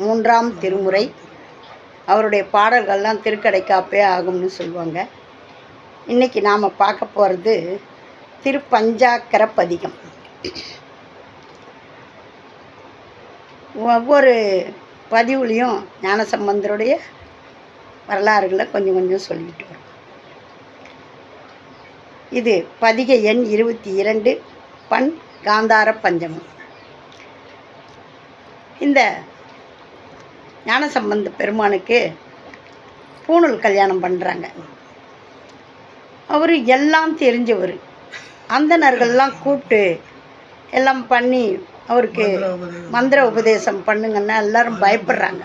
மூன்றாம் திருமுறை. அவருடைய பாடல்கள்லாம் திருக்கடைக்காப்பே ஆகும்னு சொல்லுவாங்க. இன்றைக்கி நாம் பார்க்க போகிறது திருப்பஞ்சாக்கர பதிகம் ஒவ்வொரு பதிவுலேயும் ஞானசம்பந்தருடைய வரலாறுகளை கொஞ்சம் கொஞ்சம் சொல்லிட்டு வரும். இது பதிகை எண் இருபத்தி இரண்டு பண் காந்தார பஞ்சமம். இந்த ஞானசம்பந்த பெருமானுக்கு பூணூல் கல்யாணம் பண்ணுறாங்க அவர் எல்லாம் தெரிஞ்சவர். அந்தனர்கள்லாம் கூப்பிட்டு எல்லாம் பண்ணி அவருக்கு மந்திர உபதேசம் பண்ணுங்கன்னா எல்லாரும் பயப்படுறாங்க.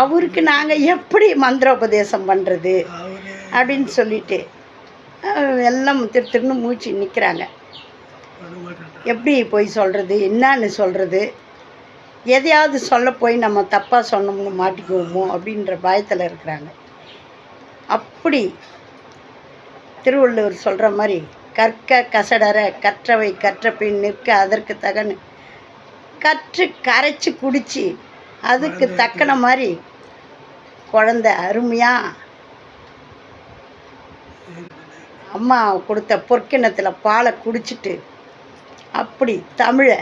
அவருக்கு நாங்கள் எப்படி மந்திர உபதேசம் பண்ணுறது அப்படின்னு சொல்லிட்டு எல்லாம் திரு திருன்னு மூச்சு நிற்கிறாங்க எப்படி போய் சொல்கிறது என்னன்னு சொல்கிறது எதையாவது சொல்ல போய் நம்ம தப்பாக சொன்னோம்னு மாட்டிக்குவோமோ அப்படின்ற பயத்தில் இருக்கிறாங்க. அப்படி திருவள்ளுவர் சொல்கிற மாதிரி கற்க கசடர கற்றவை கற்ற பின் நிற்க அதற்கு தகன்னு கற்று கரைச்சி குடிச்சு அதுக்கு தக்கன மாதிரி குழந்த அருமையாக அம்மா கொடுத்த பொற்கிணத்தில் பாலை குடிச்சிட்டு அப்படி தமிழை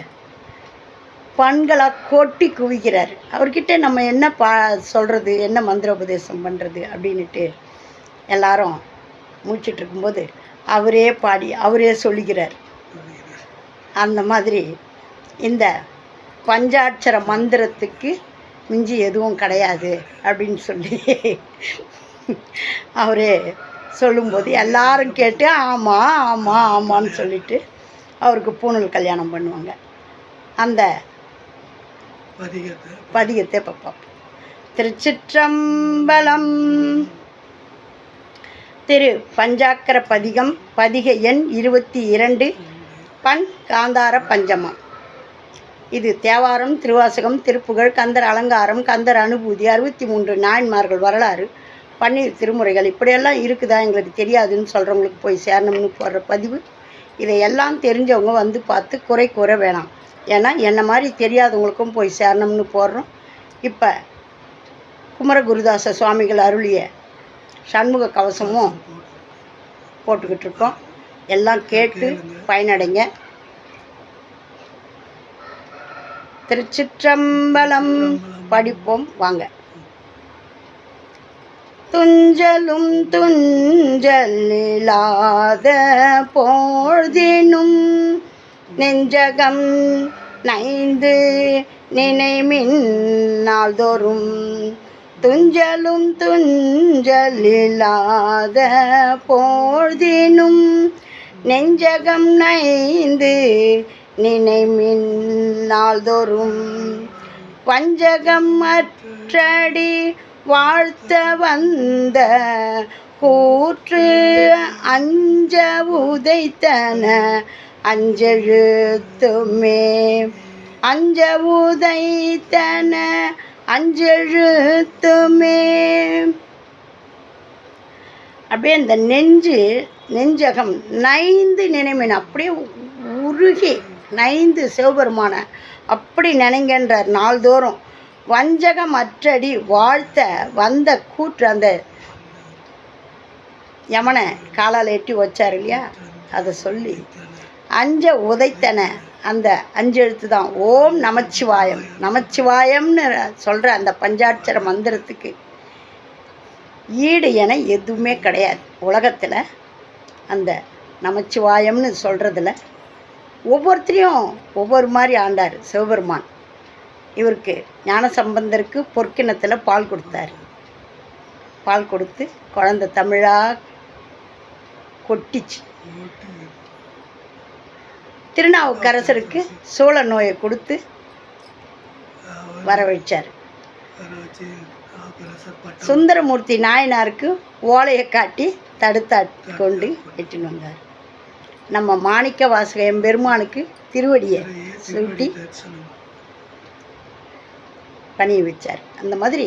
பண்களாக கொட்டி குவிக்கிறார் அவர்கிட்ட நம்ம என்ன பா சொல்கிறது என்ன மந்திர உபதேசம் பண்ணுறது அப்படின்ட்டு எல்லாரும் மூச்சிட்ருக்கும்போது அவரே பாடி அவரே சொல்லிக்கிறார் அந்த மாதிரி இந்த பஞ்சாட்சர மந்திரத்துக்கு மிஞ்சி எதுவும் கிடையாது அப்படின்னு சொல்லி அவரே சொல்லும்போது எல்லாரும் கேட்டு ஆமாம் ஆமாம் ஆமான்னு சொல்லிட்டு அவருக்கு பூணூல் கல்யாணம் பண்ணுவாங்க. அந்த பதிகத்தை இப்போ பார்ப்போம். திருச்சிற்றம்பலம். திரு பஞ்சாக்கர பதிகம் பதிக எண் இருபத்தி இரண்டு பண் காந்தார பஞ்சமம். இது தேவாரம் திருவாசகம் திருப்புகழ் கந்தர் அலங்காரம் கந்தர் அனுபூதி அறுபத்தி மூன்று நாயன்மார்கள் வரலாறு பன்னீர் திருமுறைகள். இப்படியெல்லாம் இருக்குதா எங்களுக்கு தெரியாதுன்னு சொல்கிறவங்களுக்கு போய் சேரணும்னு போடுற பதிவு. இதையெல்லாம் தெரிஞ்சவங்க வந்து பார்த்து குறை கூற வேணாம். ஏன்னா என்னை மாதிரி தெரியாதவங்களுக்கும் போய் சேரணும்னு போடுறோம். இப்போ குமரகுருதாச சுவாமிகள் அருளிய சண்முக கவசமும் போட்டுக்கிட்டு இருக்கோம். எல்லாம் கேட்டு பயனடைங்க. திருச்சிற்றம்பலம் படிப்போம். வாங்க. துஞ்சலும் துஞ்சலில்லாத போழ்தினும் நெஞ்சகம் நைந்து நினைமின் நாள்தோறும் துஞ்சலும் துஞ்சலில்லாத போழ்தினும் நெஞ்சகம் நைந்து நினைமின் நாள்தோறும் பஞ்சகம் மற்றடி வாழ்த்த வந்த கூற்று அஞ்ச உதைத்தன அஞ்செழுத்துமே. அஞ்ச உதைத்தன அஞ்செழுத்துமே. அப்படியே அந்த நெஞ்சு நெஞ்சகம் நைந்து நினைமின். அப்படியே உருகி நைந்து சிவபெருமான அப்படி நினைங்கன்றார் நாள்தோறும். வஞ்சகம் அற்றடி வாழ்த்த வந்த கூற்று அந்த யமனை காலால் எட்டி வச்சார் இல்லையா? அதை சொல்லி அஞ்ச உதைத்தன. அந்த அஞ்செழுத்து தான் ஓம் நமச்சிவாயம். நமச்சிவாயம்னு சொல்கிற அந்த பஞ்சாட்சர மந்திரத்துக்கு ஈடு என எதுவுமே கிடையாது. உலகத்தில் அந்த நமச்சிவாயம்னு சொல்கிறதுல ஒவ்வொருத்தரையும் ஒவ்வொரு மாதிரி ஆண்டார். சிவபெருமான். இவருக்கு ஞானசம்பந்தருக்கு பொற்கிணத்தில் பால் கொடுத்தாரு. பால் கொடுத்து குழந்த தமிழாக கொட்டிச்சு. திருநாவுக்கரசருக்கு சோழ நோயை கொடுத்து வரவழைச்சார். சுந்தரமூர்த்தி நாயனாருக்கு ஓலையை காட்டி தடுத்தா கொண்டு எட்டின்னு வந்தார். நம்ம மாணிக்க வாசக எம்பெருமானுக்கு திருவடியை சுட்டி பணிய வச்சார். அந்த மாதிரி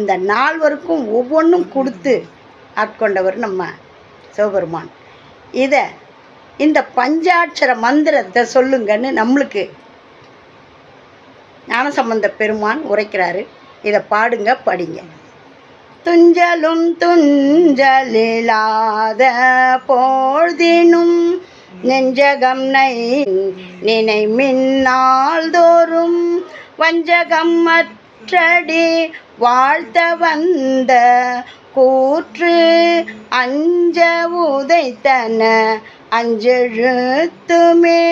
இந்த நால்வருக்கும் ஒவ்வொன்றும் கொடுத்து ஆட்கொண்டவர் நம்ம சிவபெருமான். இதை இந்த பஞ்சாட்சர மந்திரத்தை சொல்லுங்கன்னு நம்மளுக்கு ஞானசம்பந்த பெருமான் உரைக்கிறாரு. இதை பாடுங்க படிங்க. துஞ்சலும் துஞ்சலில்லாத போழ்தினும் நெஞ்சகம் நை நினை மின்னால் தோறும் வஞ்சகம் மற்றடி வாழ்த்த வந்த கூற்று அஞ்ச உதைத்தன அஞ்செழுத்துமே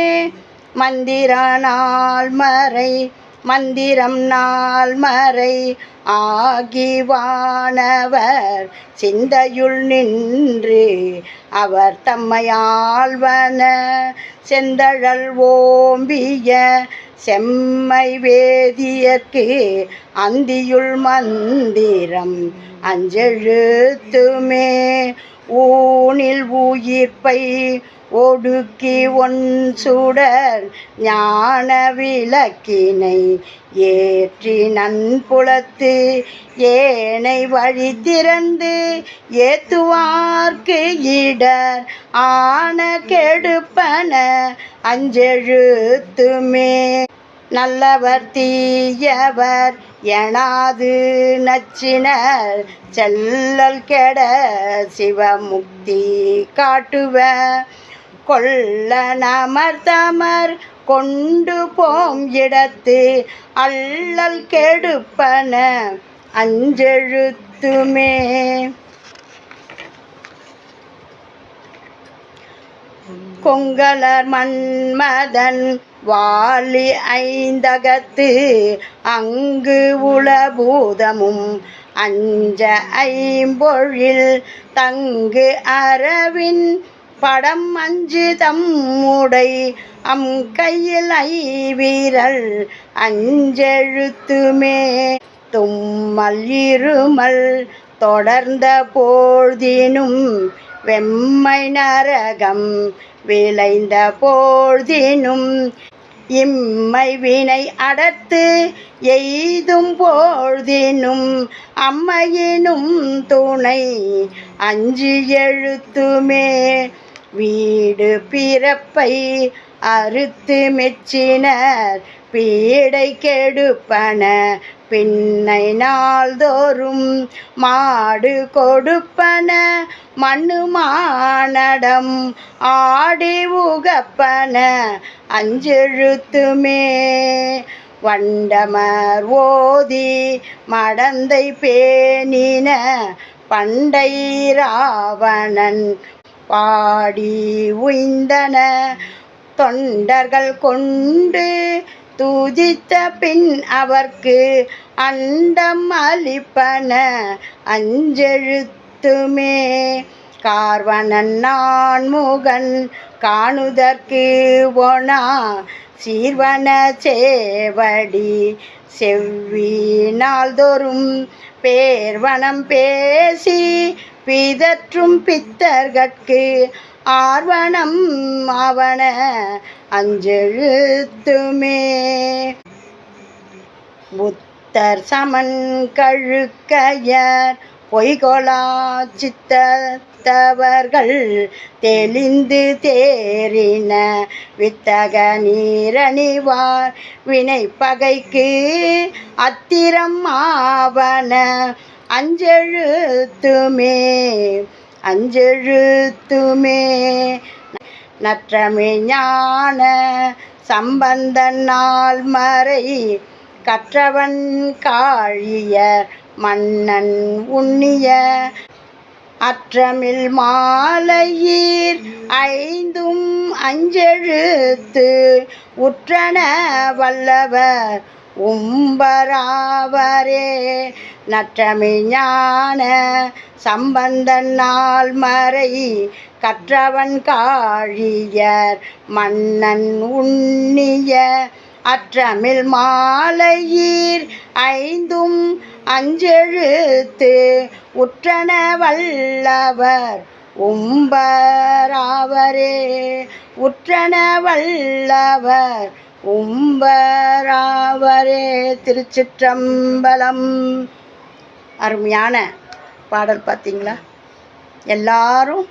மந்திரனால் மறை மந்திரம் நாள் மறை ஆகிவானவர் சிந்தையுள் நின்று அவர் தம்மையாழ்வன செந்தழல் ஓம்பிய செம்மை வேதியற்கு அந்தியுள் மந்திரம் அஞ்செழுத்துமே. ஊனில் உயிர்ப்பை ஒடுக்கி ஒன் சுடர் ஞான விளக்கினை ஏற்றி நன்புலத்து ஏனை வழி திறந்து ஏத்துவார்க்கு இடர் ஆன கெடுப்பன அஞ்செழுத்துமே. நல்லவர் தீயவர் எனாது நச்சினர் செல்லல் கெட சிவமுக்தி காட்டுவ கொள்ள நமர்தமர் கொண்டு போம் இடத்து அல்லல் கெடுப்பன அஞ்செழுத்துமே. கொங்கலர் மன்மதன் வாலி ஐந்தகத்து அங்கு உளபூதமும் அஞ்ச ஐம்பொழில் தங்கு அரவின் படம் அஞ்சு தம்முடை அம் கையில் ஐவீரல் அஞ்செழுத்துமே. தும்மல் இருமல் தொடர்ந்த போழ்தினும் வெம்மை நரகம் விளைந்த போழ்தினும் இம்மை வினை அடர்த்து எய்தும் போழ்தினும் அம்மையினும் துணை அஞ்சு எழுத்துமே. வீடு பிறப்பை அறுத்து மெச்சினர். பீடை கெடுப்பன பின்னை நாள்தோறும் மாடு கொடுப்பன. மண்ணு மானடம் ஆடி உகப்பன. அஞ்செழுத்துமே வண்டமர் ஓதி மடந்தை பேணின பண்டை ராவணன் பாடி உய்ந்தன. தொண்டர்கள் கொண்டு துதித்த பின் அவர்க்கு அண்டம் அளிப்பன. அஞ்செழுத்துமே கார்வனன் நான்முகன் காணுதற்கு ஒனா சீர்வன சேவடி செவ்வி நாள்தோறும் பேர்வனம் பேசி பிதற்றும் பித்தர்கட்கு ஆர்வணம் அவன அஞ்செழுத்துமே. புத்தர் சமன் கழுக்கையர் பொய்கொலா சித்தவர்கள் தெளிந்து தேறின வித்தக நீரணிவார் வினை பகைக்கு அத்திரம் ஆவன அஞ்செழுத்துமே அஞ்செழுத்துமே. நற்றமிழ் ஞான சம்பந்தன் நாள் மறை கற்றவன் காழிய மன்னன் உண்ணிய. அற்றமில் மாலையீர் ஐந்தும் அஞ்செழுத்து உற்றன வல்லவர் உம்பராவரே நற்றமிஞான சம்பந்தன் நாள் மறை கற்றவன் காழியர் மன்னன் உண்ணிய அற்றமிழ் மாலையீர் ஐந்தும் அஞ்செழுத்து உற்றன வல்லவர் உம்பராவரே உற்றன வல்லவர் உம்பராவரே திருச்சிற்றம்பலம். அருமையான பாடல் பார்த்தீங்களா? எல்லாரும்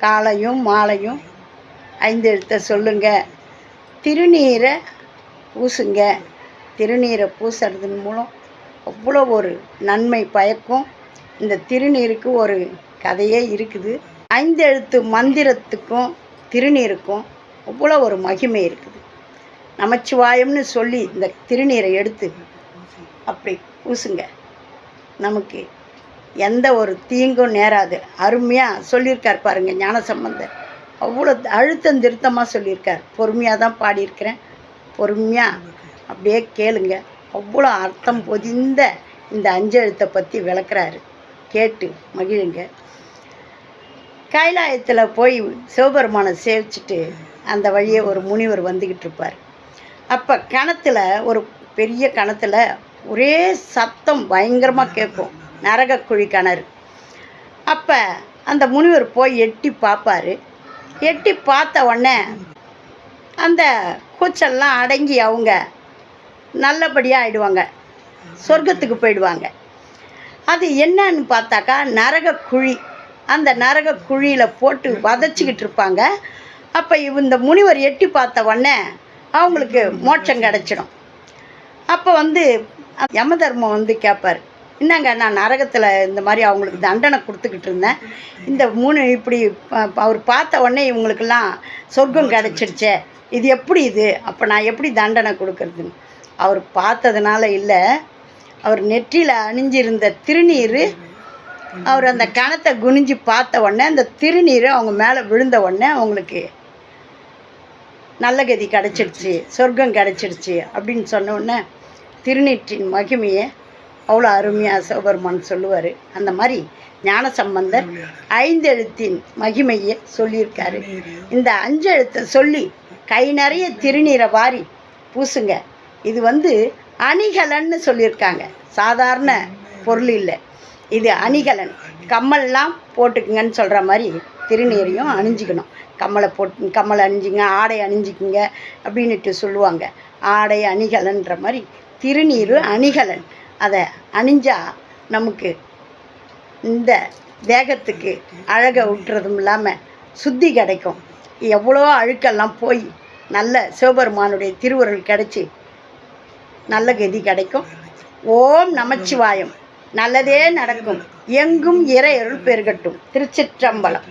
காலையும் மாலையும் ஐந்து எழுத்த சொல்லுங்க. திருநீரை பூசுங்க. திருநீரை பூசுறதன் மூலம் அவ்வளோ ஒரு நன்மை பயக்கும். இந்த திருநீருக்கு ஒரு கதையே இருக்குது. ஐந்தெழுத்து மந்திரத்துக்கும் திருநீருக்கும் அவ்வளோ ஒரு மகிமை இருக்குது. நமச்சிவாயம்னு சொல்லி இந்த திருநீரை எடுத்து அப்படி பூசுங்க. நமக்கு எந்த ஒரு தீங்கும் நேராது. அருமையாக சொல்லியிருக்கார் பாருங்க ஞானசம்பந்தர். அவ்வளோ அழுத்தம் திருத்தமாக சொல்லியிருக்கார். பொறுமையாக தான் பாடியிருக்கிறேன். பொறுமையாக அப்படியே கேளுங்க. அவ்வளோ அர்த்தம் பொதிந்த இந்த அஞ்செழுத்தை பற்றி விளக்குறாரு. கேட்டு மகிழுங்க. கைலாயத்தில் போய் சிவபெருமானை சேவிச்சுட்டு அந்த வழியே ஒரு முனிவர் வந்துக்கிட்டு இருப்பார். அப்போ கிணத்துல ஒரு பெரிய கிணத்துல ஒரே சத்தம் பயங்கரமாக கேட்கும் நரகக்குழி கிணறு அப்போ அந்த முனிவர் போய் எட்டி பார்ப்பாரு எட்டி பார்த்த உடனே அந்த கூச்சல்லாம் அடங்கி அவங்க நல்லபடியாக ஆயிடுவாங்க. சொர்க்கத்துக்கு போயிடுவாங்க. அது என்னன்னு பார்த்தாக்கா நரக குழி. அந்த நரக குழியில் போட்டு வதச்சிக்கிட்டு இருப்பாங்க. அப்போ இந்த முனிவர் எட்டி பார்த்த உடனே அவங்களுக்கு மோட்சம் கிடச்சிடும். அப்போ வந்து யம தர்மம் வந்து கேட்பார் என்னங்க நான் நரகத்தில் இந்த மாதிரி அவங்களுக்கு தண்டனை கொடுத்துக்கிட்டு இருந்தேன். இந்த மூணு இப்படி அவர் பார்த்த உடனே இவங்களுக்கெல்லாம் சொர்க்கம் கிடச்சிடுச்சே. இது எப்படி இது? அப்போ நான் எப்படி தண்டனை கொடுக்கறதுன்னு அவர் பார்த்ததுனால இல்லை. அவர் நெற்றியில் அணிஞ்சிருந்த திருநீர் அவர் அந்த கணத்தை குனிஞ்சு பார்த்த உடனே அந்த திருநீர் அவங்க மேலே விழுந்த உடனே அவங்களுக்கு நல்ல கதி கிடச்சிடுச்சு சொர்க்கம் கிடச்சிடுச்சு அப்படின்னு சொன்னோடனே திருநீற்றின் மகிமையை அவ்வளோ அருமையாக சிவபெருமான் சொல்லுவார். அந்த மாதிரி ஞான சம்பந்தர் ஐந்தெழுத்தின் மகிமையை சொல்லியிருக்காரு. இந்த அஞ்செழுத்தை சொல்லி கை நிறைய திருநீரை வாரி பூசுங்க. இது வந்து அணிகலன்னு சொல்லியிருக்காங்க. சாதாரண பொருள் இல்லை. இது அணிகலன். கம்மல்லாம் போட்டுக்குங்கன்னு சொல்கிற மாதிரி திருநீரையும் அணிஞ்சிக்கணும். கம்மலை போட்டு கம்மலை அணிஞ்சிங்க ஆடை அணிஞ்சிக்குங்க அப்படின்னுட்டு சொல்லுவாங்க. ஆடை அணிகலன்ற மாதிரி திருநீர் அணிகலன். அதை அணிஞ்சால் நமக்கு இந்த தேகத்துக்கு அழகை விட்டுறதும் இல்லாமல் சுத்தி கிடைக்கும். எவ்வளோ அழுக்கெல்லாம் போய் நல்ல சிவபெருமானுடைய திருவுருள் கிடைச்சி நல்ல கதி கிடைக்கும். ஓம் நமச்சிவாயம். நல்லதே நடக்கும். எங்கும் இறையருள் பெருகட்டும். திருச்சிற்றம்பலம்.